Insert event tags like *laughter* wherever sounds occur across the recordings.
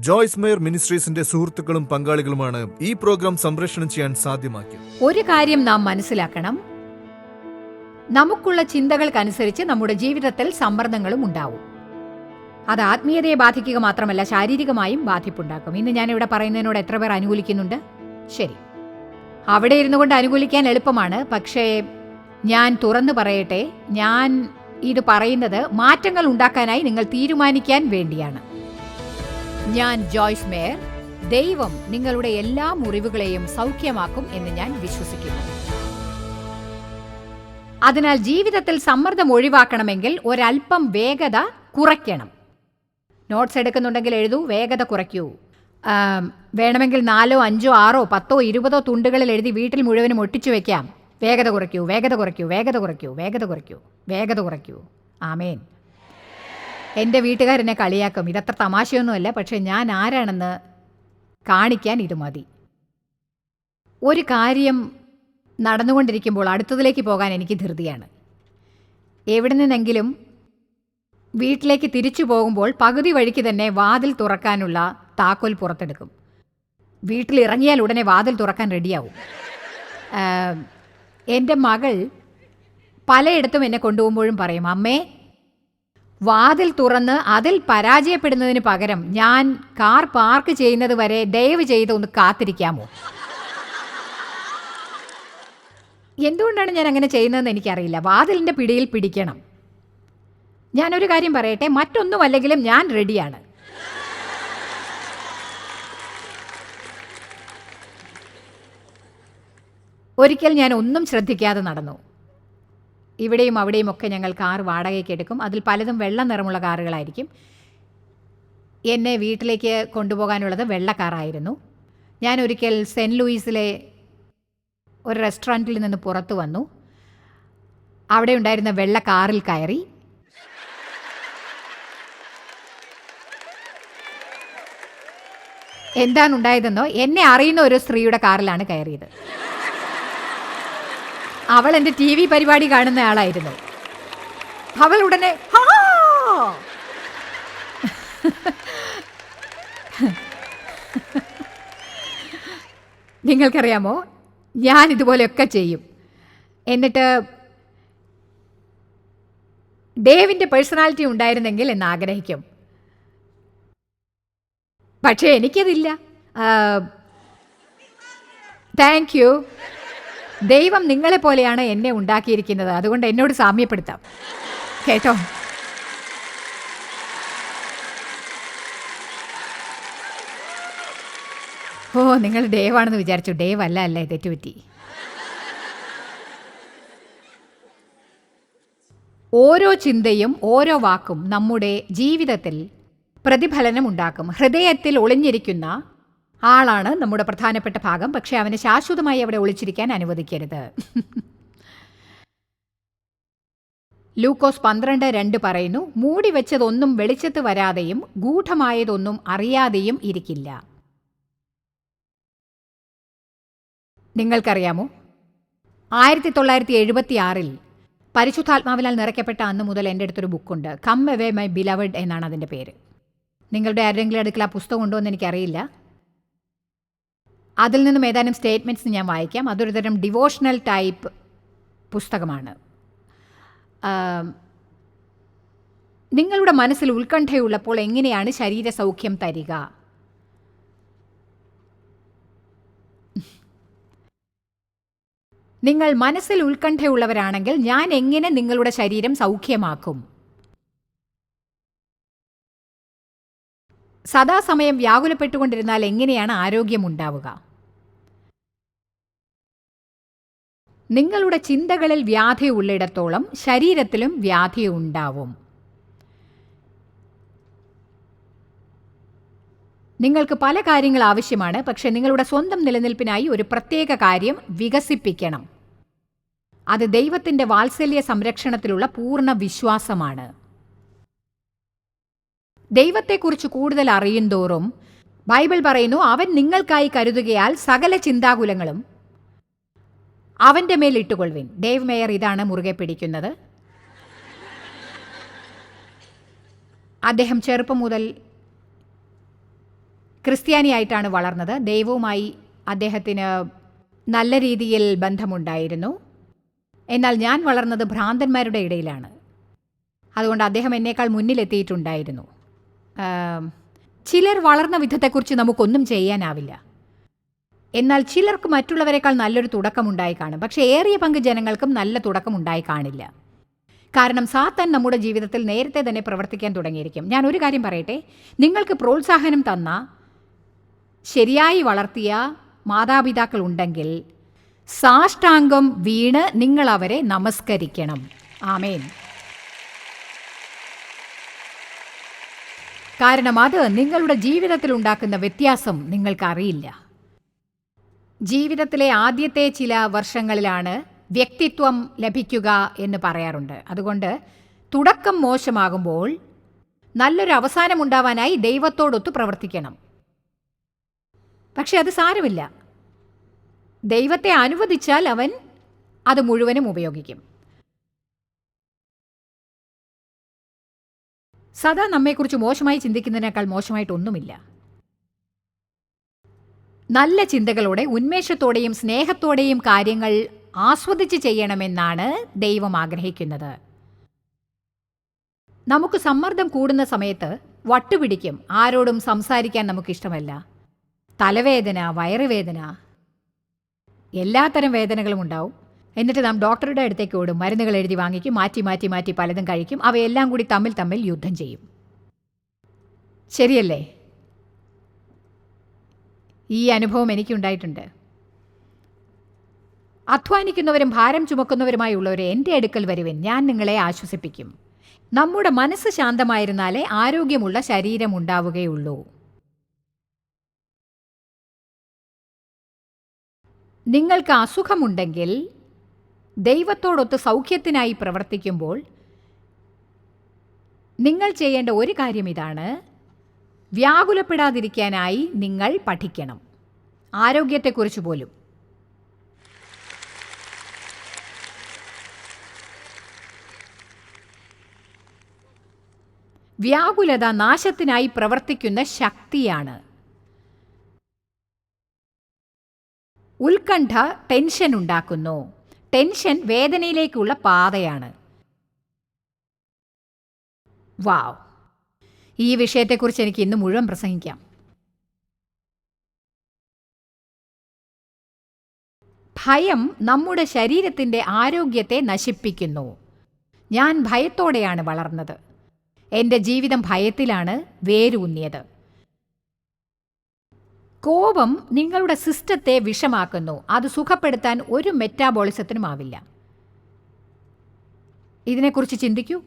Joyce mayor മിനിസ്ട്രീസിന്റെ സുഹൃത്തുക്കളും പങ്കാളികളുമാണ് ഈ പ്രോഗ്രാം സംപ്രേഷണം ചെയ്യാൻ സാധ്യമാക്കിയത്. ഒരു കാര്യം നാം മനസ്സിലാക്കണം. നമുക്കുള്ള ചിന്തകൾക്കനുസരിച്ച് നമ്മുടെ ജീവിതത്തിൽ സമ്മർദ്ദങ്ങളും ഉണ്ടാവും. അത് ആത്മീയതയെ ബാധിക്കുക മാത്രമല്ല ശാരീരികമായും ബാധിപ്പുണ്ടാക്കും. ഇന്ന് ഞാൻ ഇവിടെ പറയുന്നതിനോട് എത്ര പേർ അനുകൂലിക്കുന്നുണ്ട്? ശരി. അവിടെ ഇരുന്നു കൊണ്ട് അനുകൂലിക്കാൻ എളുപ്പമാണ്. പക്ഷേ ഞാൻ തുറന്നു പറയട്ടെ ഞാൻ ഇത് പറയുന്നത് മാറ്റങ്ങൾ ഉണ്ടാക്കാനായി നിങ്ങൾ തീരുമാനിക്കാൻ വേണ്ടിയാണ്. ഞാൻ ജോയ്സ് മേയർ. ദൈവം നിങ്ങളുടെ എല്ലാ മുറിവുകളെയും സൗഖ്യമാക്കും എന്ന് ഞാൻ വിശ്വസിക്കുന്നു. അതിനാൽ ജീവിതത്തിൽ സമ്മർദ്ദം ഒഴിവാക്കണമെങ്കിൽ ഒരൽപ്പം വേഗത കുറയ്ക്കണം. നോട്ട്സ് എടുക്കുന്നുണ്ടെങ്കിൽ എഴുതൂ വേഗത കുറയ്ക്കൂ. വേണമെങ്കിൽ നാലോ അഞ്ചോ ആറോ പത്തോ ഇരുപതോ തുണ്ടുകളിൽ എഴുതി വീട്ടിൽ മുഴുവനും ഒട്ടിച്ചു വെക്കാം. വേഗത കുറയ്ക്കൂ വേഗത കുറയ്ക്കൂ വേഗത കുറയ്ക്കൂ വേഗത കുറയ്ക്കൂ വേഗത കുറയ്ക്കൂ. ആമേൻ. എന്റെ വീട്ടുകാരനെ കളിയാക്കും. ഇതത്ര തമാശയൊന്നുമല്ല. പക്ഷേ ഞാൻ ആരാണെന്ന് കാണിക്കാൻ ഇത് മതി. ഒരു കാര്യം നടന്നുകൊണ്ടിരിക്കുമ്പോൾ അടുത്തതിലേക്ക് പോകാൻ എനിക്ക് ധൃതിയാണ്. എവിടെ നിന്നെങ്കിലും വീട്ടിലേക്ക് തിരിച്ചു പോകുമ്പോൾ പകുതി വഴിക്ക് തന്നെ വാതിൽ തുറക്കാനുള്ള താക്കോൽ പുറത്തെടുക്കും. വീട്ടിൽ ഇറങ്ങിയാൽ ഉടനെ വാതിൽ തുറക്കാൻ റെഡിയാവും. എന്റെ മകൾ പലയിടത്തും എന്നെ കൊണ്ടുപോകുമ്പോഴും പറയും അമ്മേ വാതിൽ തുറന്ന് അതിൽ പരാജയപ്പെടുന്നതിന് പകരം ഞാൻ കാർ പാർക്ക് ചെയ്യുന്നത് വരെ ദയവ് ചെയ്ത് ഒന്ന് കാത്തിരിക്കാമോ? എന്തുകൊണ്ടാണ് ഞാൻ അങ്ങനെ ചെയ്യുന്നതെന്ന് എനിക്കറിയില്ല. വാതിലിന്റെ പിടിയിൽ പിടിക്കണം. ഞാനൊരു കാര്യം പറയട്ടെ മറ്റൊന്നുമല്ലെങ്കിലും ഞാൻ റെഡിയാണ്. ഒരിക്കൽ ഞാൻ ഒന്നും ശ്രദ്ധിക്കാതെ നടന്നു. ഇവിടെയും അവിടെയും ഒക്കെ ഞങ്ങൾ കാർ വാടകയ്ക്ക് എടുക്കും. അതിൽ പലതും വെള്ള നിറമുള്ള കാറുകളായിരിക്കും. എന്നെ വീട്ടിലേക്ക് കൊണ്ടുപോകാനുള്ളത് വെള്ള കാറായിരുന്നു. ഞാൻ ഒരിക്കൽ സെന്റ് ലൂയിസിലെ ഒരു റെസ്റ്റോറന്റിൽ നിന്ന് പുറത്തു വന്നു. അവിടെ ഉണ്ടായിരുന്ന വെള്ള കാറിൽ കയറി. എന്താണ് ഉണ്ടായതെന്നോ എന്നെ അറിയുന്ന ഒരു സ്ത്രീയുടെ കാറിലാണ് കയറിയത്. അവൾ എന്റെ ടി വി പരിപാടി കാണുന്ന ആളായിരുന്നു. അവൾ ഉടനെ! നിങ്ങൾക്കറിയാമോ? ഞാൻ ഇതുപോലെയൊക്കെ ചെയ്യും. എന്നിട്ട് ഡേവിന്റെ പേഴ്സണാലിറ്റി ഉണ്ടായിരുന്നെങ്കിൽ എന്ന് ആഗ്രഹിക്കും. പക്ഷേ എനിക്കതില്ല. Thank you. ദൈവം നിങ്ങളെ പോലെയാണ് എന്നെ ഉണ്ടാക്കിയിരിക്കുന്നത്. അതുകൊണ്ട് എന്നോട് സാമ്യപ്പെടുത്താം. കേട്ടോ? ഓ നിങ്ങൾ ദൈവാണെന്ന് വിചാരിച്ചു. ഡേവ് അല്ല അല്ലേ തെറ്റുപറ്റി? ഓരോ ചിന്തയും ഓരോ വാക്കും നമ്മുടെ ജീവിതത്തിൽ പ്രതിഫലനം ഉണ്ടാക്കും. ഹൃദയത്തിൽ ഒളിഞ്ഞിരിക്കുന്ന ആളാണ് നമ്മുടെ പ്രധാനപ്പെട്ട ഭാഗം. പക്ഷെ അവനെ ശാശ്വതമായി അവിടെ ഒളിച്ചിരിക്കാൻ അനുവദിക്കരുത്. ലൂക്കോസ് പന്ത്രണ്ട് രണ്ട് പറയുന്നു മൂടി വെച്ചതൊന്നും വെളിച്ചത്ത് വരാതെയും ഗൂഢമായതൊന്നും അറിയാതെയും ഇരിക്കില്ല. നിങ്ങൾക്കറിയാമോ? ആയിരത്തി തൊള്ളായിരത്തി എഴുപത്തി ആറിൽ പരിശുദ്ധാത്മാവിനാൽ നിറയ്ക്കപ്പെട്ട അന്ന് മുതൽ എന്റെ അടുത്തൊരു ബുക്കുണ്ട് കം എവേ മൈ ബിലവഡ് എന്നാണ് അതിന്റെ പേര്. നിങ്ങളുടെ ആരുടെങ്കിലും അടുക്കൽ ആ പുസ്തകം ഉണ്ടോ എന്ന് എനിക്കറിയില്ല. അതിൽ നിന്നും ഏതാനും സ്റ്റേറ്റ്മെന്റ്സ് ഞാൻ വായിക്കാം. അതൊരു തരം ഡിവോഷണൽ ടൈപ്പ് പുസ്തകമാണ്. നിങ്ങളുടെ മനസ്സിൽ ഉത്കണ്ഠയുള്ളപ്പോൾ എങ്ങനെയാണ് ശരീരസൗഖ്യം തരിക? നിങ്ങൾ മനസ്സിൽ ഉത്കണ്ഠയുള്ളവരാണെങ്കിൽ ഞാൻ എങ്ങനെ നിങ്ങളുടെ ശരീരം സൗഖ്യമാക്കും? സദാസമയം വ്യാകുലപ്പെട്ടുകൊണ്ടിരുന്നാൽ എങ്ങനെയാണ് ആരോഗ്യമുണ്ടാവുക നിങ്ങളുടെ ചിന്തകളിൽ വ്യാധി ഉള്ളിടത്തോളം ശരീരത്തിലും വ്യാധി ഉണ്ടാവും. നിങ്ങൾക്ക് പല കാര്യങ്ങൾ ആവശ്യമാണ്. പക്ഷേ നിങ്ങളുടെ സ്വന്തം നിലനിൽപ്പിനായി ഒരു പ്രത്യേക കാര്യം വികസിപ്പിക്കണം. അത് ദൈവത്തിന്റെ വാത്സല്യ സംരക്ഷണത്തിലുള്ള പൂർണ വിശ്വാസമാണ്. ദൈവത്തെക്കുറിച്ച് കൂടുതൽ അറിയുന്തോറും ബൈബിൾ പറയുന്നു അവൻ നിങ്ങൾക്കായി കരുതുകയാൽ സകല ചിന്താകുലങ്ങളും അവന്റെ മേൽ ഇട്ടുകൊള്ളുവിൻ. ഡേവ് മേയർ ഇതാണ് മുറുകെ പിടിക്കുന്നത്. അദ്ദേഹം ചെറുപ്പം മുതൽ ക്രിസ്ത്യാനിയായിട്ടാണ് വളർന്നത്. ദൈവവുമായി അദ്ദേഹത്തിന് നല്ല രീതിയിൽ ബന്ധമുണ്ടായിരുന്നു. എന്നാൽ ഞാൻ വളർന്നത് ഭ്രാന്തന്മാരുടെ ഇടയിലാണ്. അതുകൊണ്ട് അദ്ദേഹം എന്നേക്കാൾ മുന്നിലെത്തിയിട്ടുണ്ടായിരുന്നു. ചിലർ വളർന്ന വിധത്തെക്കുറിച്ച് നമുക്കൊന്നും ചെയ്യാനാവില്ല. എന്നാൽ ചിലർക്ക് മറ്റുള്ളവരെക്കാൾ നല്ലൊരു തുടക്കമുണ്ടായി കാണും. പക്ഷേ ഏറിയ പങ്ക് ജനങ്ങൾക്കും നല്ല തുടക്കമുണ്ടായി കാണില്ല. കാരണം സാത്താൻ നമ്മുടെ ജീവിതത്തിൽ നേരത്തെ തന്നെ പ്രവർത്തിക്കാൻ തുടങ്ങിയിരിക്കും. ഞാൻ ഒരു കാര്യം പറയട്ടെ? നിങ്ങൾക്ക് പ്രോത്സാഹനം തന്ന ശരിയായി വളർത്തിയ മാതാപിതാക്കൾ ഉണ്ടെങ്കിൽ സാഷ്ടാംഗം വീണ് നിങ്ങൾ അവരെ നമസ്കരിക്കണം. ആമേൻ. കാരണം അത് നിങ്ങളുടെ ജീവിതത്തിൽ ഉണ്ടാക്കുന്ന വ്യത്യാസം നിങ്ങൾക്കറിയില്ല. ജീവിതത്തിലെ ആദ്യത്തെ ചില വർഷങ്ങളിലാണ് വ്യക്തിത്വം ലഭിക്കുക എന്ന് പറയാറുണ്ട്. അതുകൊണ്ട് തുടക്കം മോശമാകുമ്പോൾ നല്ലൊരു അവസാനം അവസാനമുണ്ടാവാനായി ദൈവത്തോടൊത്ത് പ്രവർത്തിക്കണം. പക്ഷെ അത് സാരമില്ല. ദൈവത്തെ അനുവദിച്ചാൽ അവൻ അത് മുഴുവനും ഉപയോഗിക്കും. സദാ നമ്മെക്കുറിച്ച് മോശമായി ചിന്തിക്കുന്നതിനേക്കാൾ മോശമായിട്ടൊന്നുമില്ല. നല്ല ചിന്തകളോടെ ഉന്മേഷത്തോടെയും സ്നേഹത്തോടെയും കാര്യങ്ങൾ ആസ്വദിച്ച് ചെയ്യണമെന്നാണ് ദൈവം ആഗ്രഹിക്കുന്നത്. നമുക്ക് സമ്മർദ്ദം കൂടുന്ന സമയത്ത് വട്ടുപിടിക്കും. ആരോടും സംസാരിക്കാൻ നമുക്കിഷ്ടമല്ല. തലവേദന വയറുവേദന എല്ലാത്തരം വേദനകളും ഉണ്ടാവും. എന്നിട്ട് നാം ഡോക്ടറുടെ അടുത്തേക്ക് ഓടും. മരുന്നുകൾ എഴുതി വാങ്ങിക്കും. മാറ്റി മാറ്റി മാറ്റി പലതും കഴിക്കും. അവയെല്ലാം കൂടി തമ്മിൽ തമ്മിൽ യുദ്ധം ചെയ്യും. ശരിയല്ലേ? ഈ അനുഭവം എനിക്കുണ്ടായിട്ടുണ്ട്. അധ്വാനിക്കുന്നവരും ഭാരം ചുമക്കുന്നവരുമായുള്ളവരെ എന്റെ അടുക്കൽ വരുവൻ. ഞാൻ നിങ്ങളെ ആശ്വസിപ്പിക്കും. നമ്മുടെ മനസ്സ് ശാന്തമായിരുന്നാലേ ആരോഗ്യമുള്ള ശരീരം ഉണ്ടാവുകയുള്ളൂ. നിങ്ങൾക്ക് അസുഖമുണ്ടെങ്കിൽ ദൈവത്തോടൊത്ത് സൗഖ്യത്തിനായി പ്രവർത്തിക്കുമ്പോൾ നിങ്ങൾ ചെയ്യേണ്ട ഒരു കാര്യം ഇതാണ്. വ്യാകുലപ്പെടാതിരിക്കാനായി നിങ്ങൾ പഠിക്കണം. ആരോഗ്യത്തെക്കുറിച്ച് പോലും. വ്യാകുലത നാശത്തിനായി പ്രവർത്തിക്കുന്ന ശക്തിയാണ്. ഉത്കണ്ഠ ടെൻഷൻ ഉണ്ടാക്കുന്നു. ടെൻഷൻ വേദനയിലേക്കുള്ള പാതയാണ്. വാവ് ഈ വിഷയത്തെക്കുറിച്ച് എനിക്ക് ഇന്ന് മുഴുവൻ പ്രസംഗിക്കാം. ഭയം നമ്മുടെ ശരീരത്തിന്റെ ആരോഗ്യത്തെ നശിപ്പിക്കുന്നു. ഞാൻ ഭയത്തോടെയാണ് വളർന്നത്. എന്റെ ജീവിതം ഭയത്തിലാണ് വേരൂന്നിയത്. കോപം നിങ്ങളുടെ സിസ്റ്റത്തെ വിഷമാക്കുന്നു. അത് സുഖപ്പെടുത്താൻ ഒരു മെറ്റാബോളിസത്തിനുമാവില്ല. ഇതിനെക്കുറിച്ച് ചിന്തിക്കൂ.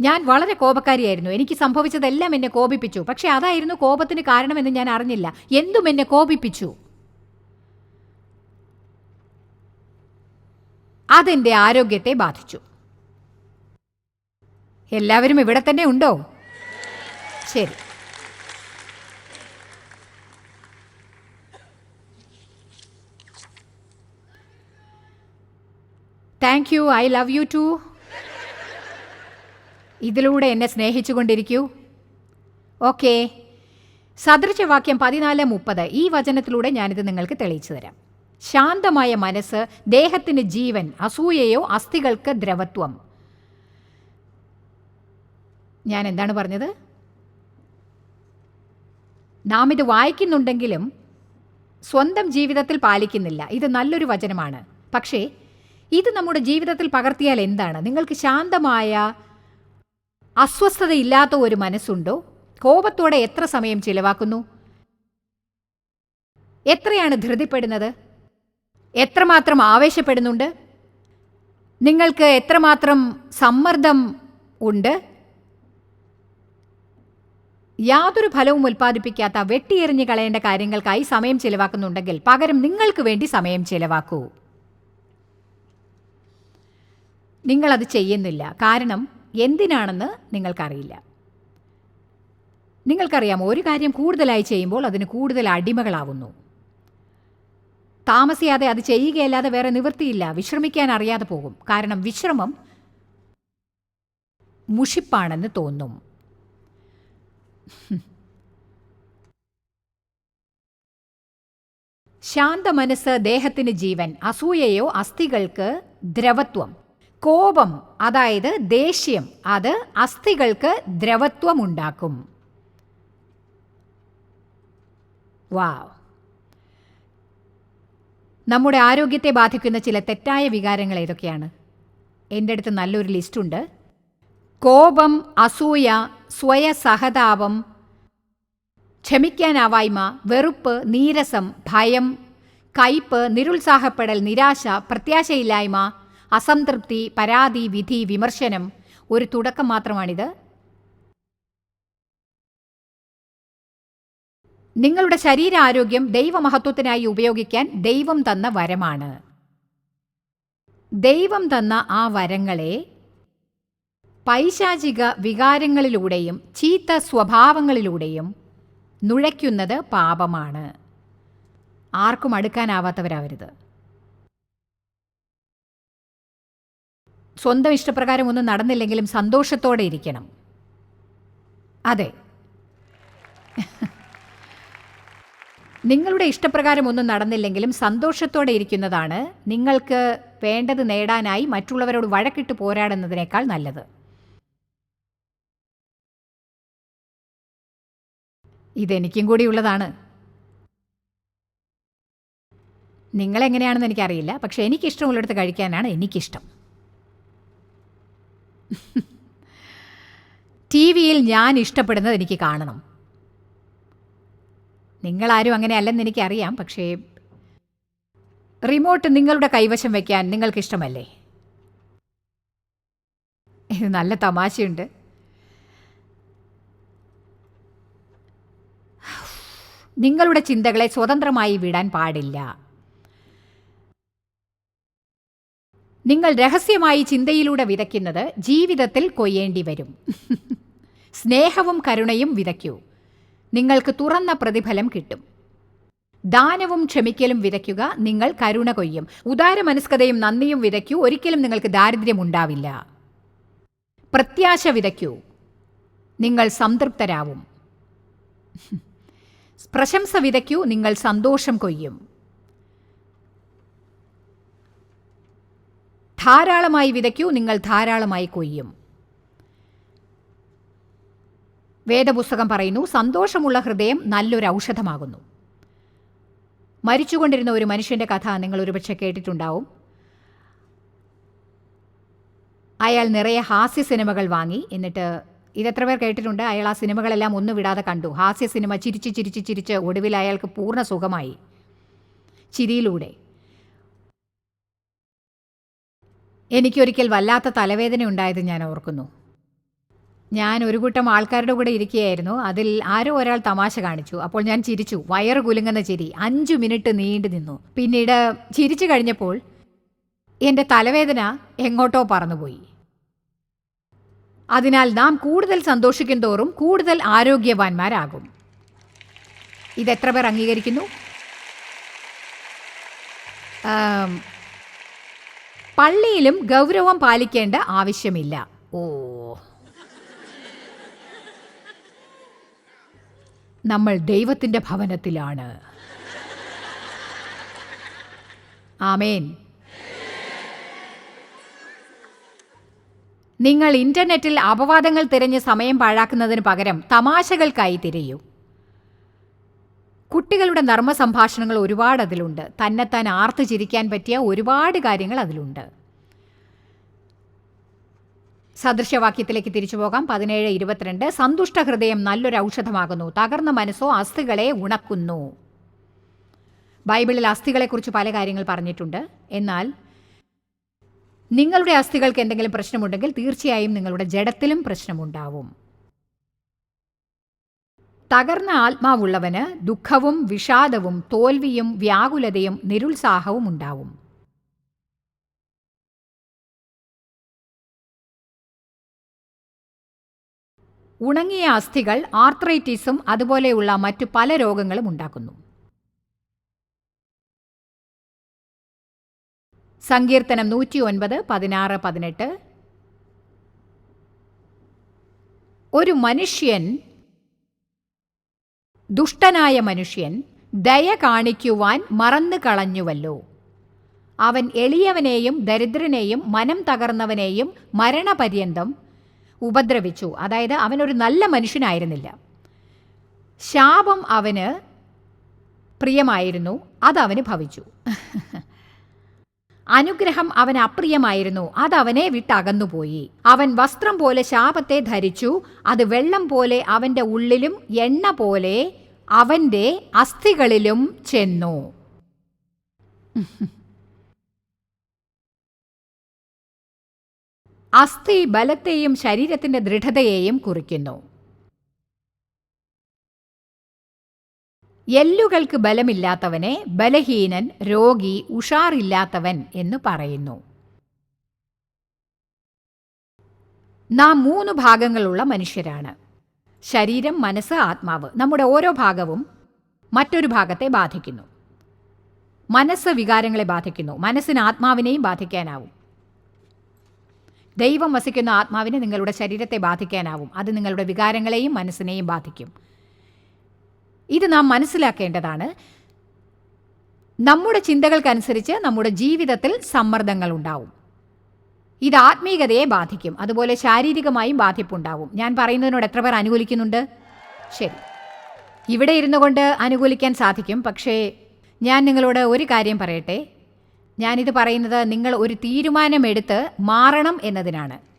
ഞാൻ വളരെ കോപക്കാരിയായിരുന്നു. എനിക്ക് സംഭവിച്ചതെല്ലാം എന്നെ കോപിപ്പിച്ചു. പക്ഷെ അതായിരുന്നു കോപത്തിന് കാരണമെന്ന് ഞാൻ അറിഞ്ഞില്ല. എന്തും എന്നെ കോപിപ്പിച്ചു. അതെന്റെ ആരോഗ്യത്തെ ബാധിച്ചു. എല്ലാവരും ഇവിടെ തന്നെ ഉണ്ടോ? ശരി. Thank you. I love you too. ഇതിലൂടെ എന്നെ സ്നേഹിച്ചുകൊണ്ടിരിക്കൂ. ഓക്കെ. സദൃശവാക്യം പതിനാല് മുപ്പത്. ഈ വചനത്തിലൂടെ ഞാനിത് നിങ്ങൾക്ക് തെളിയിച്ചു തരാം. ശാന്തമായ മനസ്സ് ദേഹത്തിന് ജീവൻ അസൂയയോ അസ്ഥികൾക്ക് ദ്രവത്വം. ഞാൻ എന്താണ് പറഞ്ഞത്? നാം ഇത് വായിക്കുന്നുണ്ടെങ്കിലും സ്വന്തം ജീവിതത്തിൽ പാലിക്കുന്നില്ല. ഇത് നല്ലൊരു വചനമാണ്. പക്ഷേ ഇത് നമ്മുടെ ജീവിതത്തിൽ പകർത്തിയാൽ എന്താണ്? നിങ്ങൾക്ക് ശാന്തമായ അസ്വസ്ഥതയില്ലാത്ത ഒരു മനസ്സുണ്ടോ? കോപത്തോടെ എത്ര സമയം ചിലവാക്കുന്നു? എത്രയാണ് ധൃതിപ്പെടുന്നത്? എത്രമാത്രം ആവേശപ്പെടുന്നുണ്ട്? നിങ്ങൾക്ക് എത്രമാത്രം സമ്മർദ്ദം ഉണ്ട്? യാതൊരു ഫലവും ഉൽപ്പാദിപ്പിക്കാത്ത വെട്ടിയെറിഞ്ഞ് കളയേണ്ട കാര്യങ്ങൾക്കായി സമയം ചിലവാക്കുന്നുണ്ടെങ്കിൽ പകരം നിങ്ങൾക്ക് വേണ്ടി സമയം ചിലവാക്കൂ. നിങ്ങളത് ചെയ്യുന്നില്ല. കാരണം എന്തിനാണെന്ന് നിങ്ങൾക്കറിയില്ല. നിങ്ങൾക്കറിയാം ഒരു കാര്യം കൂടുതലായി ചെയ്യുമ്പോൾ അതിന് കൂടുതൽ അടിമകളാവുന്നു. താമസിയാതെ അത് ചെയ്യുകയല്ലാതെ വേറെ നിവൃത്തിയില്ല വിശ്രമിക്കാൻ അറിയാതെ പോകും. കാരണം വിശ്രമം മുഷിപ്പാണെന്ന് തോന്നും. ശാന്ത മനസ്സ് ദേഹത്തിന് ജീവൻ അസൂയയോ അസ്ഥികൾക്ക് ദ്രവത്വം. കോപം അതായത് ദേഷ്യം അത് അസ്ഥികൾക്ക് ദ്രവത്വമുണ്ടാക്കും. വാവ്. നമ്മുടെ ആരോഗ്യത്തെ ബാധിക്കുന്ന ചില തെറ്റായ വികാരങ്ങൾ ഏതൊക്കെയാണ്? എന്റെ അടുത്ത് നല്ലൊരു ലിസ്റ്റുണ്ട്. കോപം അസൂയ സ്വയസഹതാപം ക്ഷമിക്കാനാവായ്മ വെറുപ്പ് നീരസം ഭയം കയ്പ് നിരുത്സാഹപ്പെടൽ നിരാശ പ്രത്യാശയില്ലായ്മ അസംതൃപ്തി പരാതി വിധി വിമർശനം ഒരു തുടക്കം മാത്രമാണിത്. നിങ്ങളുടെ ശരീരാരോഗ്യം ദൈവമഹത്വത്തിനായി ഉപയോഗിക്കാൻ ദൈവം തന്ന വരമാണ്. ദൈവം തന്ന ആ വരങ്ങളെ പൈശാചിക വികാരങ്ങളിലൂടെയും ചീത്ത സ്വഭാവങ്ങളിലൂടെയും നുഴയ്ക്കുന്നത് പാപമാണ്. ആർക്കും അടുക്കാനാവാത്തവരാവരുത്. സ്വന്തം ഇഷ്ടപ്രകാരം ഒന്നും നടന്നില്ലെങ്കിലും സന്തോഷത്തോടെ ഇരിക്കണം. അതെ. നിങ്ങളുടെ ഇഷ്ടപ്രകാരം ഒന്നും നടന്നില്ലെങ്കിലും സന്തോഷത്തോടെ ഇരിക്കുന്നതാണ് നിങ്ങൾക്ക് വേണ്ടത് നേടാനായി മറ്റുള്ളവരോട് വഴക്കിട്ട് പോരാടുന്നതിനേക്കാൾ നല്ലത്. ഇതെനിക്കും കൂടിയുള്ളതാണ് നിങ്ങളെങ്ങനെയാണെന്ന് എനിക്കറിയില്ല. പക്ഷെ എനിക്കിഷ്ടമുള്ളിടത്ത് കഴിക്കാനാണ് എനിക്കിഷ്ടം. *laughs* ടി വിയിൽ ഞാൻ ഇഷ്ടപ്പെടുന്നത് എനിക്ക് കാണണം. നിങ്ങളാരും അങ്ങനെ അല്ലെന്ന് എനിക്കറിയാം പക്ഷേ റിമോട്ട് നിങ്ങളുടെ കൈവശം വയ്ക്കാൻ നിങ്ങൾക്കിഷ്ടമല്ലേ? ഇത് നല്ല തമാശയുണ്ട്. നിങ്ങളുടെ ചിന്തകളെ സ്വതന്ത്രമായി വിടാൻ പാടില്ല. നിങ്ങൾ രഹസ്യമായി ചിന്തയിലൂടെ വിതയ്ക്കുന്നത് ജീവിതത്തിൽ കൊയ്യേണ്ടി വരും. സ്നേഹവും കരുണയും വിതയ്ക്കൂ. നിങ്ങൾക്ക് തുറന്ന പ്രതിഫലം കിട്ടും. ദാനവും ക്ഷമിക്കലും വിതയ്ക്കുക നിങ്ങൾ കരുണ കൊയ്യും. ഉദാരമനസ്കതയും നന്ദിയും വിതയ്ക്കൂ ഒരിക്കലും നിങ്ങൾക്ക് ദാരിദ്ര്യം ഉണ്ടാവില്ല. പ്രത്യാശ വിതയ്ക്കൂ. നിങ്ങൾ സംതൃപ്തരാവും. പ്രശംസ വിതയ്ക്കൂ നിങ്ങൾ സന്തോഷം കൊയ്യും. ധാരാളമായി വിതയ്ക്കൂ നിങ്ങൾ ധാരാളമായി കൊയ്യും. വേദപുസ്തകം പറയുന്നു സന്തോഷമുള്ള ഹൃദയം നല്ലൊരു ഔഷധമാകുന്നു. മരിച്ചുകൊണ്ടിരുന്ന ഒരു മനുഷ്യന്റെ കഥ നിങ്ങൾ ഒരുപക്ഷെ കേട്ടിട്ടുണ്ടാവും. അയാൾ നിറയെ ഹാസ്യ സിനിമകൾ വാങ്ങി. എന്നിട്ട് ഇതെത്ര പേർ കേട്ടിട്ടുണ്ട്? അയാൾ ആ സിനിമകളെല്ലാം ഒന്നും വിടാതെ കണ്ടു. ഹാസ്യ സിനിമ ചിരിച്ച് ചിരിച്ച് ചിരിച്ച് ഒടുവിൽ അയാൾക്ക് പൂർണ സുഖമായി. ചിരിയിലൂടെ. എനിക്കൊരിക്കൽ വല്ലാത്ത തലവേദന ഉണ്ടായത് ഞാൻ ഓർക്കുന്നു. ഞാൻ ഒരു കൂട്ടം ആൾക്കാരുടെ കൂടെ ഇരിക്കുകയായിരുന്നു. അതിൽ ആരോ ഒരാൾ തമാശ കാണിച്ചു. അപ്പോൾ ഞാൻ ചിരിച്ചു. വയറ് കുലുങ്ങുന്ന ചിരി. അഞ്ചു മിനിറ്റ് നീണ്ടു നിന്നു. പിന്നീട് ചിരിച്ചു കഴിഞ്ഞപ്പോൾ എന്റെ തലവേദന എങ്ങോട്ടോ പറന്നുപോയി. അതിനാൽ നാം കൂടുതൽ സന്തോഷിക്കും തോറും കൂടുതൽ ആരോഗ്യവാന്മാരാകും. ഇതെത്ര പേർ അംഗീകരിക്കുന്നു? പള്ളിയിലും ഗൗരവം പാലിക്കേണ്ട ആവശ്യമില്ല. ഓ. നമ്മൾ ദൈവത്തിന്റെ ഭവനത്തിലാണ്. ആമേൻ. നിങ്ങൾ ഇന്റർനെറ്റിൽ അപവാദങ്ങൾ തിരഞ്ഞ് സമയം പാഴാക്കുന്നതിന് പകരം തമാശകൾക്കായി തിരയൂ. കുട്ടികളുടെ നർമ്മ സംഭാഷണങ്ങൾ ഒരുപാട് അതിലുണ്ട്. തന്നെത്താൻ ആർത്ത് ചിരിക്കാൻ പറ്റിയ ഒരുപാട് കാര്യങ്ങൾ അതിലുണ്ട്. സദൃശവാക്യത്തിലേക്ക് തിരിച്ചു പോകാം. പതിനേഴ് ഇരുപത്തിരണ്ട്. സന്തുഷ്ട ഹൃദയം നല്ലൊരു ഔഷധമാകുന്നു. തകർന്ന മനസ്സോ അസ്ഥികളെ ഉണക്കുന്നു. ബൈബിളിൽ അസ്ഥികളെക്കുറിച്ച് പല കാര്യങ്ങൾ പറഞ്ഞിട്ടുണ്ട്. എന്നാൽ നിങ്ങളുടെ അസ്ഥികൾക്ക് എന്തെങ്കിലും പ്രശ്നമുണ്ടെങ്കിൽ തീർച്ചയായും നിങ്ങളുടെ ജഡത്തിലും പ്രശ്നമുണ്ടാവും. തകർന്ന ആത്മാവുള്ളവന് ദുഃഖവും വിഷാദവും തോൽവിയും വ്യാകുലതയും നിരുത്സാഹവും ഉണ്ടാവും. ഉണങ്ങിയ അസ്ഥികൾ ആർത്രൈറ്റിസും അതുപോലെയുള്ള മറ്റു പല രോഗങ്ങളും ഉണ്ടാക്കുന്നു. സങ്കീർത്തനം നൂറ്റി ഒൻപത് പതിനാറ് പതിനെട്ട്. ഒരു മനുഷ്യൻ ദുഷ്ടനായ മനുഷ്യൻ ദയ കാണിക്കുവാൻ മറന്നു കളഞ്ഞുവല്ലോ അവൻ എളിയവനെയും ദരിദ്രനെയും മനം തകർന്നവനെയും മരണപര്യന്തം ഉപദ്രവിച്ചു. അതായത് അവനൊരു നല്ല മനുഷ്യനായിരുന്നില്ല. ശാപം അവന് പ്രിയമായിരുന്നു. അതവന് ഭവിച്ചു. അനുഗ്രഹം അവൻ അപ്രിയമായിരുന്നു. അതവനെ വിട്ടകന്നുപോയി. അവൻ വസ്ത്രം പോലെ ശാപത്തെ ധരിച്ചു. അത് വെള്ളം പോലെ അവന്റെ ഉള്ളിലും എണ്ണ പോലെ അവന്റെ അസ്ഥികളിലും ചെന്നു. അസ്ഥി ബലത്തെയും ശരീരത്തിന്റെ ദൃഢതയെയും കുറിക്കുന്നു. എല്ലുകൾക്ക് ബലമില്ലാത്തവനെ ബലഹീനൻ രോഗി ഉഷാറില്ലാത്തവൻ എന്ന് പറയുന്നു. നാം മൂന്ന് ഭാഗങ്ങളുള്ള മനുഷ്യരാണ്. ശരീരം മനസ്സ് ആത്മാവ് നമ്മുടെ ഓരോ ഭാഗവും മറ്റൊരു ഭാഗത്തെ ബാധിക്കുന്നു. മനസ്സ് വികാരങ്ങളെ ബാധിക്കുന്നു. മനസ്സിന് ആത്മാവിനെയും ബാധിക്കാനാവും. ദൈവം വസിക്കുന്ന ആത്മാവിനെ നിങ്ങളുടെ ശരീരത്തെ ബാധിക്കാനാവും. അത് നിങ്ങളുടെ വികാരങ്ങളെയും മനസ്സിനെയും ബാധിക്കും. ഇത് നാം മനസ്സിലാക്കേണ്ടതാണ്. നമ്മുടെ ചിന്തകൾക്കനുസരിച്ച് നമ്മുടെ ജീവിതത്തിൽ സമ്മർദ്ദങ്ങൾ ഉണ്ടാവും. ഇത് ആത്മീയതയെ ബാധിക്കും. അതുപോലെ ശാരീരികമായും ബാധിപ്പുണ്ടാവും. ഞാൻ പറയുന്നതിനോട് എത്ര പേർ അനുകൂലിക്കുന്നുണ്ട്? ശരി. ഇവിടെ ഇരുന്നു കൊണ്ട് അനുകൂലിക്കാൻ സാധിക്കും. പക്ഷേ ഞാൻ നിങ്ങളോട് ഒരു കാര്യം പറയട്ടെ? ഞാനിത് പറയുന്നത് നിങ്ങൾ ഒരു തീരുമാനമെടുത്ത് മാറണം എന്നതിനാണ്.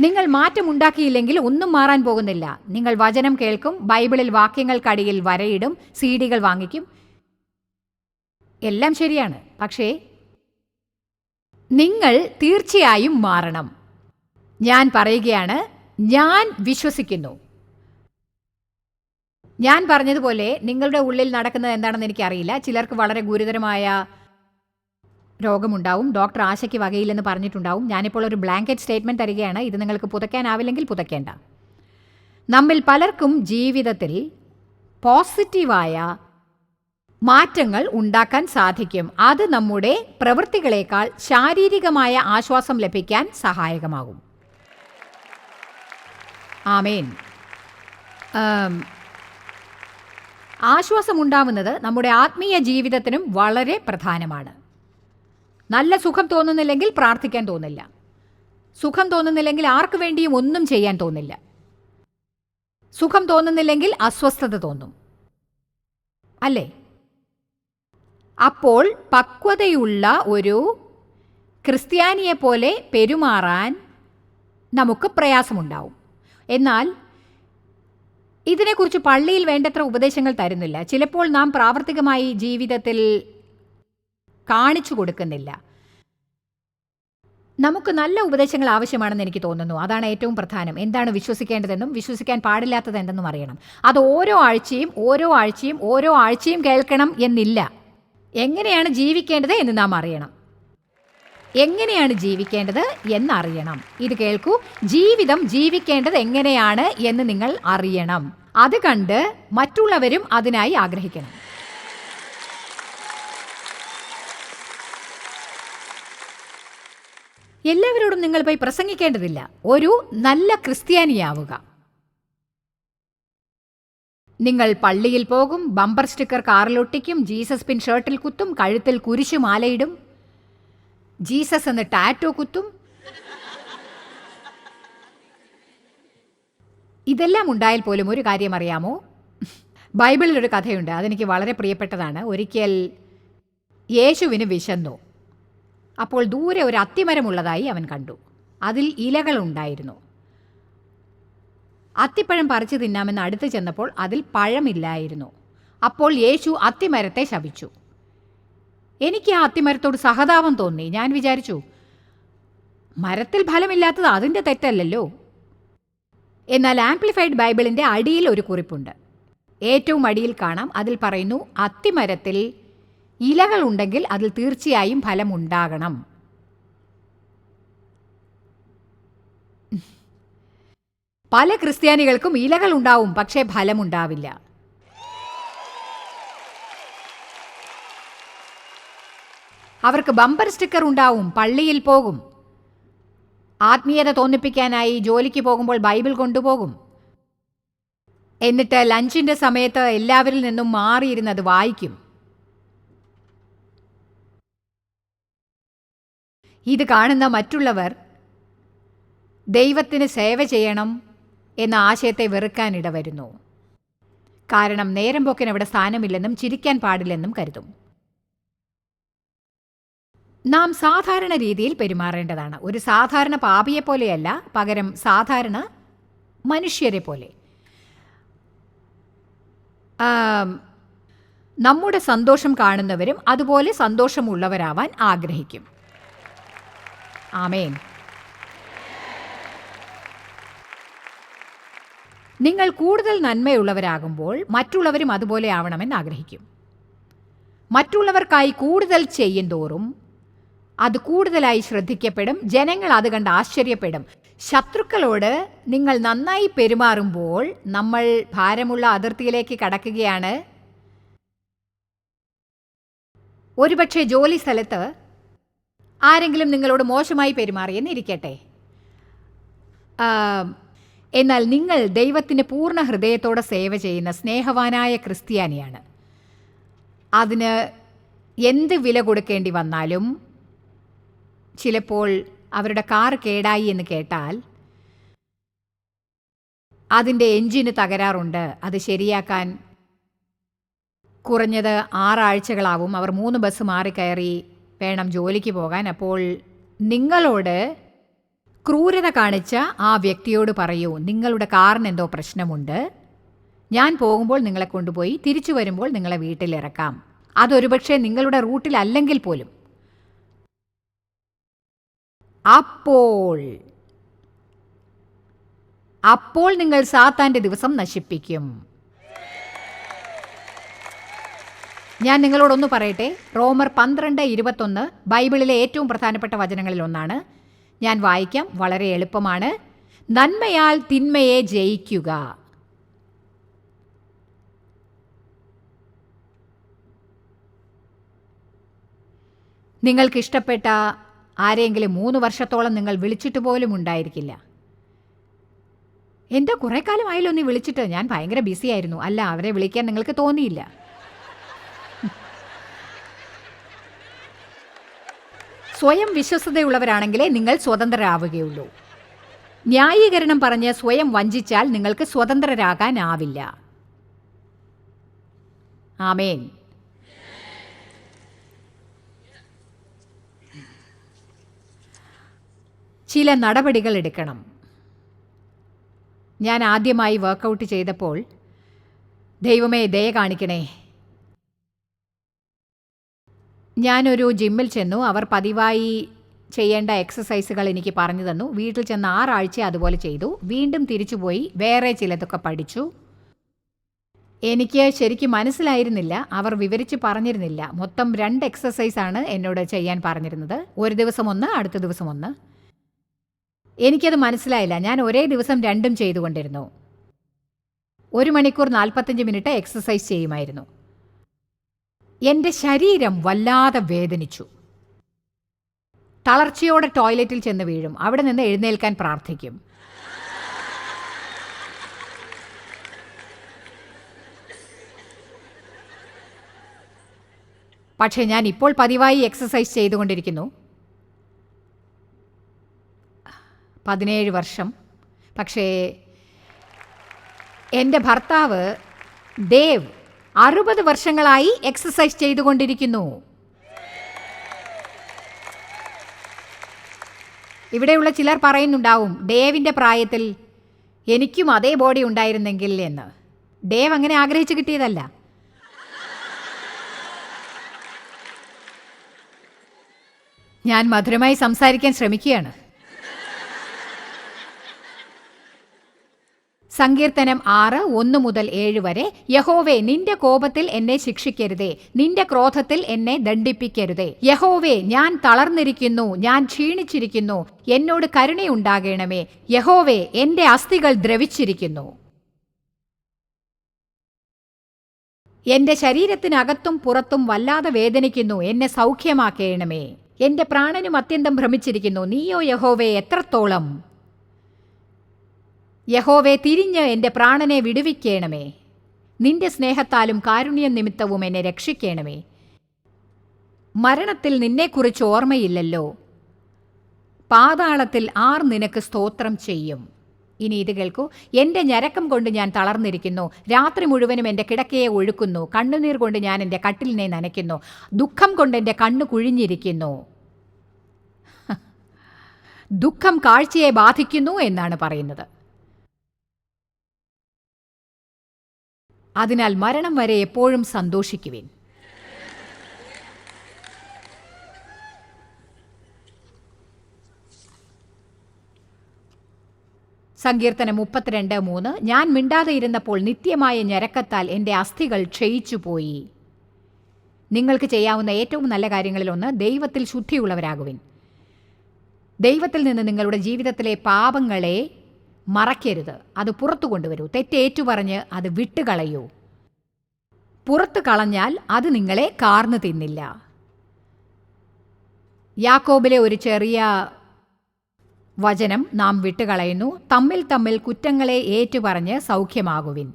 നിങ്ങൾ മാറ്റമുണ്ടാക്കിയില്ലെങ്കിൽ ഒന്നും മാറാൻ പോകുന്നില്ല. നിങ്ങൾ വചനം കേൾക്കും ബൈബിളിൽ വാക്യങ്ങൾക്കടിയിൽ വരയിടും സീഡികൾ വാങ്ങിക്കും. എല്ലാം ശരിയാണ്. പക്ഷേ നിങ്ങൾ തീർച്ചയായും മാറണം. ഞാൻ പറയുകയാണ് ഞാൻ വിശ്വസിക്കുന്നു. ഞാൻ പറഞ്ഞതുപോലെ നിങ്ങളുടെ ഉള്ളിൽ നടക്കുന്നത് എന്താണെന്ന് എനിക്കറിയില്ല. ചിലർക്ക് വളരെ ഗുരുതരമായ രോഗമുണ്ടാവും. ഡോക്ടർ ആശയ്ക്ക് വകയില്ലെന്ന് പറഞ്ഞിട്ടുണ്ടാവും. ഞാനിപ്പോൾ ഒരു ബ്ലാങ്കറ്റ് സ്റ്റേറ്റ്മെന്റ് തരികയാണ്. ഇത് നിങ്ങൾക്ക് പുതയ്ക്കാനാവില്ലെങ്കിൽ പുതയ്ക്കേണ്ട. നമ്മിൽ പലർക്കും ജീവിതത്തിൽ പോസിറ്റീവായ മാറ്റങ്ങൾ ഉണ്ടാക്കാൻ സാധിക്കും. അത് നമ്മുടെ പ്രവൃത്തികളേക്കാൾ ശാരീരികമായ ആശ്വാസം ലഭിക്കാൻ സഹായകമാകും. ആമേൻ. ആശ്വാസമുണ്ടാവുന്നത് നമ്മുടെ ആത്മീയ ജീവിതത്തിനും വളരെ പ്രധാനമാണ്. നല്ല സുഖം തോന്നുന്നില്ലെങ്കിൽ പ്രാർത്ഥിക്കാൻ തോന്നില്ല. സുഖം തോന്നുന്നില്ലെങ്കിൽ ആർക്കു വേണ്ടിയും ഒന്നും ചെയ്യാൻ തോന്നില്ല. സുഖം തോന്നുന്നില്ലെങ്കിൽ അസ്വസ്ഥത തോന്നും. അല്ലേ? അപ്പോൾ പക്വതയുള്ള ഒരു ക്രിസ്ത്യാനിയെ പോലെ പെരുമാറാൻ നമുക്ക് പ്രയാസമുണ്ടാവും. എന്നാൽ ഇതിനെക്കുറിച്ച് പള്ളിയിൽ വേണ്ടത്ര ഉപദേശങ്ങൾ തരുന്നില്ല. ചിലപ്പോൾ നാം പ്രാവർത്തികമായി ജീവിതത്തിൽ കാണിച്ചു കൊടുക്കുന്നില്ല. നമുക്ക് നല്ല ഉപദേശങ്ങൾ ആവശ്യമാണെന്ന് എനിക്ക് തോന്നുന്നു. അതാണ് ഏറ്റവും പ്രധാനം. എന്താണ് വിശ്വസിക്കേണ്ടതെന്നും വിശ്വസിക്കാൻ പാടില്ലാത്തത് എന്തെന്നും അറിയണം. അത് ഓരോ ആഴ്ചയും ഓരോ ആഴ്ചയും ഓരോ ആഴ്ചയും കേൾക്കണം എന്നില്ല. എങ്ങനെയാണ് ജീവിക്കേണ്ടത് എന്ന് നാം അറിയണം. എങ്ങനെയാണ് ജീവിക്കേണ്ടത് എന്നറിയണം. ഇത് കേൾക്കൂ. ജീവിതം ജീവിക്കേണ്ടത് എങ്ങനെയാണ് എന്ന് നിങ്ങൾ അറിയണം. അത് കണ്ട് മറ്റുള്ളവരും അതിനായി ആഗ്രഹിക്കണം. എല്ലാവരോടും നിങ്ങൾ പോയി പ്രസംഗിക്കേണ്ടതില്ല. ഒരു നല്ല ക്രിസ്ത്യാനിയാവുക. നിങ്ങൾ പള്ളിയിൽ പോകും ബമ്പർ സ്റ്റിക്കർ കാറിലൊട്ടിക്കും ജീസസ് പിൻ ഷർട്ടിൽ കുത്തും കഴുത്തിൽ കുരിശു മാലയിടും ജീസസ് എന്ന് ടാറ്റോ കുത്തും. ഇതെല്ലാം ഉണ്ടായാൽ പോലും ഒരു കാര്യം അറിയാമോ? ബൈബിളിൽ ഒരു കഥയുണ്ട് അതെനിക്ക് വളരെ പ്രിയപ്പെട്ടതാണ്. ഒരിക്കൽ യേശുവിന് വിശന്നു. അപ്പോൾ ദൂരെ ഒരു അത്തിമരമുള്ളതായി അവൻ കണ്ടു. അതിൽ ഇലകളുണ്ടായിരുന്നു അത്തിപ്പഴം പറിച്ചു തിന്നാമെന്ന് അടുത്ത് ചെന്നപ്പോൾ അതിൽ പഴമില്ലായിരുന്നു. അപ്പോൾ യേശു അത്തിമരത്തെ ശപിച്ചു. എനിക്ക് ആ അത്തിമരത്തോട് സഹതാപം തോന്നി. ഞാൻ വിചാരിച്ചു മരത്തിൽ ഫലമില്ലാത്തത് അതിന്റെ തെറ്റല്ലല്ലോ. എന്നാൽ ആംപ്ലിഫൈഡ് ബൈബിളിന്റെ അടിയിൽ ഒരു കുറിപ്പുണ്ട്. ഏറ്റവും അടിയിൽ കാണാം. അതിൽ പറയുന്നു അത്തിമരത്തിൽ ഇലകൾ ഉണ്ടെങ്കിൽ അതിൽ തീർച്ചയായും ഫലമുണ്ടാകണം. പല ക്രിസ്ത്യാനികൾക്കും ഇലകൾ ഉണ്ടാവും പക്ഷേ ഫലമുണ്ടാവില്ല. അവർക്ക് ബമ്പർ സ്റ്റിക്കർ ഉണ്ടാവും പള്ളിയിൽ പോകും. ആത്മീയത തോന്നിപ്പിക്കാനായി ജോലിക്ക് പോകുമ്പോൾ ബൈബിൾ കൊണ്ടുപോകും. എന്നിട്ട് ലഞ്ചിന്റെ സമയത്ത് എല്ലാവരിൽ നിന്നും മാറിയിരുന്നത് വായിക്കും. ഇത് കാണുന്ന മറ്റുള്ളവർ ദൈവത്തിന് സേവ ചെയ്യണം എന്ന ആശയത്തെ വെറുക്കാനിട വരുന്നു കാരണം നേരം പോക്കിന് അവിടെ സ്ഥാനമില്ലെന്നും ചിരിക്കാൻ പാടില്ലെന്നും കരുതും. നാം സാധാരണ രീതിയിൽ പെരുമാറേണ്ടതാണ്. ഒരു സാധാരണ പാപിയെ പോലെയല്ല പകരം സാധാരണ മനുഷ്യരെ പോലെ. നമ്മുടെ സന്തോഷം കാണുന്നവരും അതുപോലെ സന്തോഷമുള്ളവരാവാൻ ആഗ്രഹിക്കും. ആമേൻ. നിങ്ങൾ കൂടുതൽ നന്മയുള്ളവരാകുമ്പോൾ മറ്റുള്ളവരും അതുപോലെ ആവണമെന്ന് ആഗ്രഹിക്കും. മറ്റുള്ളവർക്കായി കൂടുതൽ ചെയ്യുന്തോറും അത് കൂടുതലായി ശ്രദ്ധിക്കപ്പെടും. ജനങ്ങൾ അത് കണ്ട് ആശ്ചര്യപ്പെടും. ശത്രുക്കളോട് നിങ്ങൾ നന്നായി പെരുമാറുമ്പോൾ നമ്മൾ ഭാരമുള്ള അതിർത്തിയിലേക്ക് കടക്കുകയാണ്. ഒരുപക്ഷെ ജോലി സ്ഥലത്ത് ആരെങ്കിലും നിങ്ങളോട് മോശമായി പെരുമാറിയെന്ന് ഇരിക്കട്ടെ. എന്നാൽ നിങ്ങൾ ദൈവത്തിന് പൂർണ ഹൃദയത്തോടെ സേവ ചെയ്യുന്ന സ്നേഹവാനായ ക്രിസ്ത്യാനിയാണ്. അതിന് എന്ത് വില കൊടുക്കേണ്ടി വന്നാലും ചിലപ്പോൾ അവരുടെ കാർ കേടായി എന്ന് കേട്ടാൽ അതിന്റെ എഞ്ചിന് തകരാറുണ്ട്. അത് ശരിയാക്കാൻ കുറഞ്ഞത് ആറാഴ്ചകളാവും. അവർ മൂന്ന് ബസ് മാറിക്കയറി വേണം ജോലിക്ക് പോകാൻ. അപ്പോൾ നിങ്ങളോട് ക്രൂരത കാണിച്ച ആ വ്യക്തിയോട് പറയൂ നിങ്ങളുടെ കാറിന് എന്തോ പ്രശ്നമുണ്ട്. ഞാൻ പോകുമ്പോൾ നിങ്ങളെ കൊണ്ടുപോയി തിരിച്ചു വരുമ്പോൾ നിങ്ങളെ വീട്ടിലിറക്കാം. അതൊരുപക്ഷെ നിങ്ങളുടെ റൂട്ടിലല്ലെങ്കിൽ പോലും. അപ്പോൾ അപ്പോൾ നിങ്ങൾ സാത്താന്റെ ദിവസം നശിപ്പിക്കും. ഞാൻ നിങ്ങളോടൊന്ന് പറയട്ടെ. റോമർ പന്ത്രണ്ട് ഇരുപത്തൊന്ന് ബൈബിളിലെ ഏറ്റവും പ്രധാനപ്പെട്ട വചനങ്ങളിൽ ഒന്നാണ്. ഞാൻ വായിക്കാം വളരെ എളുപ്പമാണ്. നന്മയാൽ തിന്മയെ ജയിക്കുക. നിങ്ങൾക്കിഷ്ടപ്പെട്ട ആരെങ്കിലും മൂന്ന് വർഷത്തോളം നിങ്ങൾ വിളിച്ചിട്ട് പോലും ഉണ്ടായിരിക്കില്ല. എന്താ കുറേ കാലമായല്ലോ നീ വിളിച്ചിട്ട്. ഞാൻ ഭയങ്കര ബിസി ആയിരുന്നു. അല്ല അവരെ വിളിക്കാൻ നിങ്ങൾക്ക് തോന്നിയില്ല. സ്വയം വിശ്വസതയുള്ളവരാണെങ്കിലേ നിങ്ങൾ സ്വതന്ത്രരാവുകയുള്ളൂ. ന്യായീകരണം പറഞ്ഞ് സ്വയം വഞ്ചിച്ചാൽ നിങ്ങൾക്ക് സ്വതന്ത്രരാകാനാവില്ല. ആമേൻ. ചില നടപടികൾ എടുക്കണം. ഞാൻ ആദ്യമായി വർക്കൗട്ട് ചെയ്തപ്പോൾ ദൈവമേ ദയ കാണിക്കണേ. ഞാനൊരു ജിമ്മിൽ ചെന്നു. അവർ പതിവായി ചെയ്യേണ്ട എക്സസൈസുകൾ എനിക്ക് പറഞ്ഞു തന്നു. വീട്ടിൽ ചെന്ന് ആറാഴ്ച അതുപോലെ ചെയ്തു. വീണ്ടും തിരിച്ചുപോയി വേറെ ചിലതൊക്കെ പഠിച്ചു. എനിക്ക് ശരിക്കും മനസ്സിലായിരുന്നില്ല. അവർ വിവരിച്ച് പറഞ്ഞിരുന്നില്ല. മൊത്തം രണ്ട് എക്സസൈസാണ് എന്നോട് ചെയ്യാൻ പറഞ്ഞിരുന്നത്. ഒരു ദിവസം ഒന്ന് അടുത്ത ദിവസം ഒന്ന്. എനിക്കത് മനസ്സിലായില്ല. ഞാൻ ഒരേ ദിവസം രണ്ടും ചെയ്തുകൊണ്ടിരുന്നു. ഒരു മണിക്കൂർ നാൽപ്പത്തഞ്ച് മിനിറ്റ് എക്സസൈസ് ചെയ്യുമായിരുന്നു. എന്റെ ശരീരം വല്ലാതെ വേദനിച്ചു. തളർച്ചയോടെ ടോയ്ലറ്റിൽ ചെന്ന് വീഴും. അവിടെ നിന്ന് എഴുന്നേൽക്കാൻ പ്രാർത്ഥിക്കും. പക്ഷേ ഞാൻ ഇപ്പോൾ പതിവായി എക്സസൈസ് ചെയ്തുകൊണ്ടിരിക്കുന്നു. പതിനേഴ് വർഷം. പക്ഷേ എന്റെ ഭർത്താവ് ദേവ് അറുപത് വർഷങ്ങളായി എക്സസൈസ് ചെയ്തുകൊണ്ടിരിക്കുന്നു. ഇവിടെയുള്ള ചിലർ പറയുന്നുണ്ടാവും ഡേവിന്റെ പ്രായത്തിൽ എനിക്കും അതേ ബോഡി ഉണ്ടായിരുന്നെങ്കിൽ എന്ന്. ഡേവ് അങ്ങനെ ആഗ്രഹിച്ചു കിട്ടിയതല്ല. ഞാൻ മധുരമായി സംസാരിക്കാൻ ശ്രമിക്കുകയാണ്. സങ്കീർത്തനം ആറ് ഒന്ന് മുതൽ ഏഴ് വരെ. യഹോവേ നിന്റെ കോപത്തിൽ എന്നെ ശിക്ഷിക്കരുതേ. നിന്റെ ക്രോധത്തിൽ എന്നെ ദണ്ഡിപ്പിക്കരുതേ. യഹോവേ ഞാൻ തളർന്നിരിക്കുന്നു. ഞാൻ ക്ഷീണിച്ചിരിക്കുന്നു. എന്നോട് കരുണയുണ്ടാകണമേ. യഹോവേ എന്റെ അസ്ഥികൾ ദ്രവിച്ചിരിക്കുന്നു. എന്റെ ശരീരത്തിനകത്തും പുറത്തും വല്ലാതെ വേദനിക്കുന്നു. എന്നെ സൗഖ്യമാക്കേണമേ. എന്റെ പ്രാണനും അത്യന്തം ഭ്രമിച്ചിരിക്കുന്നു. നീയോ യഹോവേ എത്രത്തോളം യഹോവേ തിരിഞ്ഞ് എന്റെ പ്രാണനെ വിടുവിക്കണമേ. നിന്റെ സ്നേഹത്താലും കാരുണ്യം നിമിത്തവും എന്നെ രക്ഷിക്കണമേ. മരണത്തിൽ നിന്നെക്കുറിച്ച് ഓർമ്മയില്ലല്ലോ. പാതാളത്തിൽ ആർ നിനക്ക് സ്തോത്രം ചെയ്യും. ഇനി ഇത് കേൾക്കൂ. എന്റെ ഞരക്കം കൊണ്ട് ഞാൻ തളർന്നിരിക്കുന്നു. രാത്രി മുഴുവനും എന്റെ കിടക്കയെ ഒഴുക്കുന്നു. കണ്ണുനീർ കൊണ്ട് ഞാൻ എന്റെ കട്ടിലിനെ നനയ്ക്കുന്നു. ദുഃഖം കൊണ്ട് എന്റെ കണ്ണു കുഴിഞ്ഞിരിക്കുന്നു. ദുഃഖം കാഴ്ചയെ ബാധിക്കുന്നു എന്നാണ് പറയുന്നത്. അതിനാൽ മരണം വരെ എപ്പോഴും സന്തോഷിക്കുവിൻ. സങ്കീർത്തനം മുപ്പത്തിരണ്ട് മൂന്ന്. ഞാൻ മിണ്ടാതെ ഇരുന്നപ്പോൾ നിത്യമായ ഞരക്കത്താൽ എന്റെ അസ്ഥികൾ ക്ഷയിച്ചുപോയി നിങ്ങൾക്ക് ചെയ്യാവുന്ന ഏറ്റവും നല്ല കാര്യങ്ങളിലൊന്ന് ദൈവത്തിൽ ശുദ്ധിയുള്ളവരാകുവിൻ. ദൈവത്തിൽ നിന്ന് നിങ്ങളുടെ ജീവിതത്തിലെ പാപങ്ങളെ മറയ്ക്കരുത് അത് പുറത്തു കൊണ്ടുവരൂ. തെറ്റേറ്റു പറഞ്ഞ് അത് വിട്ടുകളയൂ. പുറത്തു കളഞ്ഞാൽ അത് നിങ്ങളെ കാർന്നു തിന്നില്ല. യാക്കോബിലെ ഒരു ചെറിയ വചനം നാം വിട്ടുകളയുന്നു. തമ്മിൽ തമ്മിൽ കുറ്റങ്ങളെ ഏറ്റുപറഞ്ഞ് സൗഖ്യമാകുവിൻ.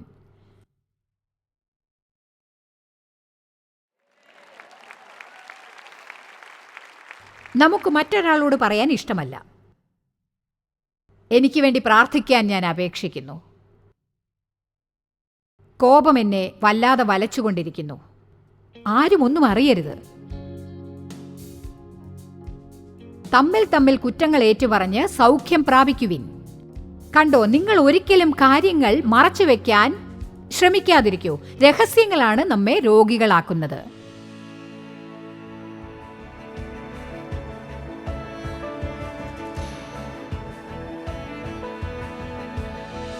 നമുക്ക് മറ്റൊരാളോട് പറയാൻ ഇഷ്ടമല്ല. എനിക്ക് വേണ്ടി പ്രാർത്ഥിക്കാൻ ഞാൻ അപേക്ഷിക്കുന്നു. കോപം എന്നെ വല്ലാതെ വലച്ചുകൊണ്ടിരിക്കുന്നു. ആരും ഒന്നും അറിയരുത്. തമ്മിൽ തമ്മിൽ കുറ്റങ്ങൾ ഏറ്റുപറഞ്ഞ് സൗഖ്യം പ്രാപിക്കുവിൻ. കണ്ടോ നിങ്ങൾ ഒരിക്കലും കാര്യങ്ങൾ മറച്ചുവെക്കാൻ ശ്രമിക്കാതിരിക്കൂ. രഹസ്യങ്ങളാണ് നമ്മെ രോഗികളാക്കുന്നത്.